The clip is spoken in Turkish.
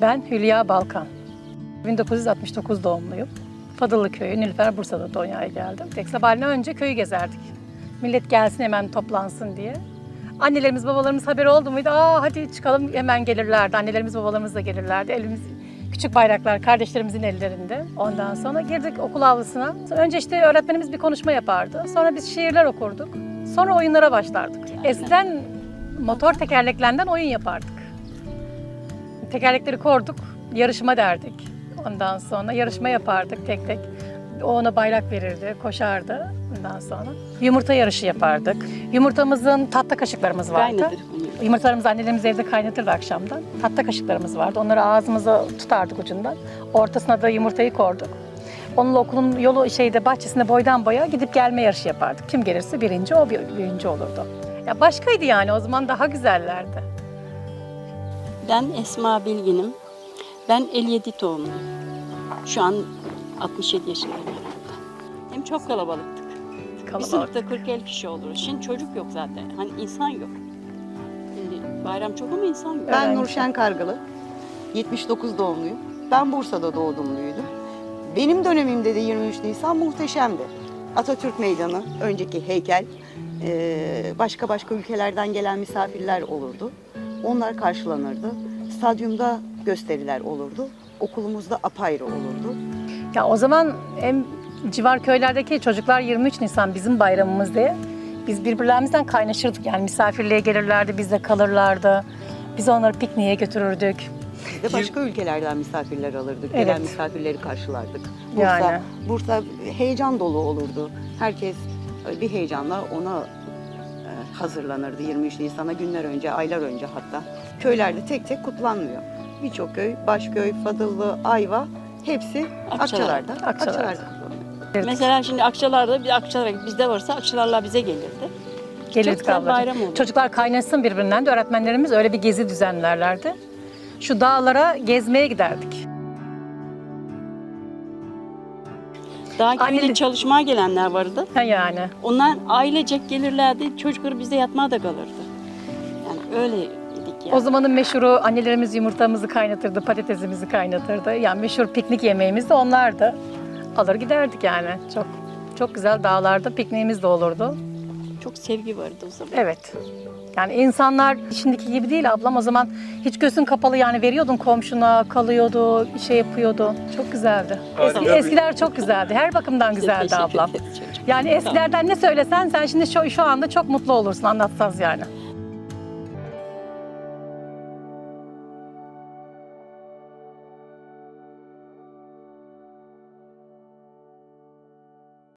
Ben Hülya Balkan. 1969 doğumluyum. Fadıllı Köyü, Nilüfer Bursa'da dünyaya geldim. Tek sabahleyin önce köyü gezerdik. Millet gelsin hemen toplansın diye. Annelerimiz, babalarımız haberi oldu muydu? Aa hadi çıkalım hemen gelirlerdi. Annelerimiz, babalarımız da gelirlerdi. Elimiz, küçük bayraklar kardeşlerimizin ellerinde. Ondan sonra girdik okul avlusuna. Önce işte öğretmenimiz bir konuşma yapardı. Sonra biz şiirler okurduk. Sonra oyunlara başlardık. Eskiden motor tekerleklerinden oyun yapardık. Tekerlekleri korduk, yarışma derdik. Ondan sonra yarışma yapardık tek tek. O ona bayrak verirdi, koşardı ondan sonra. Yumurta yarışı yapardık. Yumurtamızın tatlı kaşıklarımız vardı. Kaynadır. Yumurtalarımızı annelerimiz evde kaynatırdı akşamdan. Tatlı kaşıklarımız vardı. Onları ağzımıza tutardık ucundan. Ortasına da yumurtayı korduk. Onunla okulun yolu şeyde bahçesinde boydan boya gidip gelme yarışı yapardık. Kim gelirse birinci o bir- birinci olurdu. Ya başkaydı yani o zaman daha güzellerdi. Ben Esma Bilgin'im. Ben 57 doğumluyum. Şu an 67 yaşındayım herhalde. Hem çok kalabalıktık. Bir Kalabalık. sınıfta 40-50 kişi oluruz. Şimdi çocuk yok zaten. Hani insan yok. Şimdi bayram çok ama insan yok. Ben. Nurşen Kargalı. 79 doğumluyum. Ben Bursa'da doğdumluydum. Benim dönemimde de 23 Nisan muhteşemdi. Atatürk Meydanı, önceki heykel, eee, başka başka ülkelerden gelen misafirler olurdu. Onlar karşılanırdı. Stadyumda gösteriler olurdu. Okulumuzda apayrı olurdu. Ya o zaman hem civar köylerdeki çocuklar 23 Nisan bizim bayramımız diye biz birbirlerimizden kaynaşırdık. Yani misafirliğe gelirlerdi, bizde kalırlardı. Biz onları pikniğe götürürdük. Biz de başka ülkelerden misafirler alırdık. Evet. Gelen misafirleri karşılardık. Bursa, Yani. Bursa heyecan dolu olurdu. Herkes bir heyecanla ona hazırlanırdı 23 Nisan'a günler önce, aylar önce hatta. Köylerde tek tek kutlanmıyor. Birçok köy, Başköy, Fadıllı, Ayva hepsi Akçalar. Akçalar'da. Akçalar'da. Akçalar'da kutlanıyor. Mesela şimdi Akçalar'da bir Akçalar bizde varsa Akçalarlar bize gelirdi. Gelirdik Çok bayram oldu. Çocuklar kaynasın birbirinden de öğretmenlerimiz öyle bir gezi düzenlerlerdi. Şu dağlara gezmeye giderdik. Daha Anneli- çalışmaya gelenler vardı. Ha yani. Onlar ailecek gelirlerdi. Çocukları bizde yatmaya da kalırdı. Yani öyleydik yani. O zamanın meşhuru annelerimiz yumurtamızı kaynatırdı, patatesimizi kaynatırdı. Yani meşhur piknik yemeğimiz de onlardı. Alır giderdik yani. Çok çok güzel dağlarda pikniğimiz de olurdu. Çok sevgi vardı o zaman. Evet. Yani insanlar şimdiki gibi değil ablam o zaman hiç gözün kapalı yani veriyordun komşuna kalıyordu şey yapıyordu. Çok güzeldi. Eski, eskiler çok güzeldi. Her bakımdan güzeldi ablam. Yani eskilerden ne söylesen sen şimdi şu, şu anda çok mutlu olursun anlatsaz yani.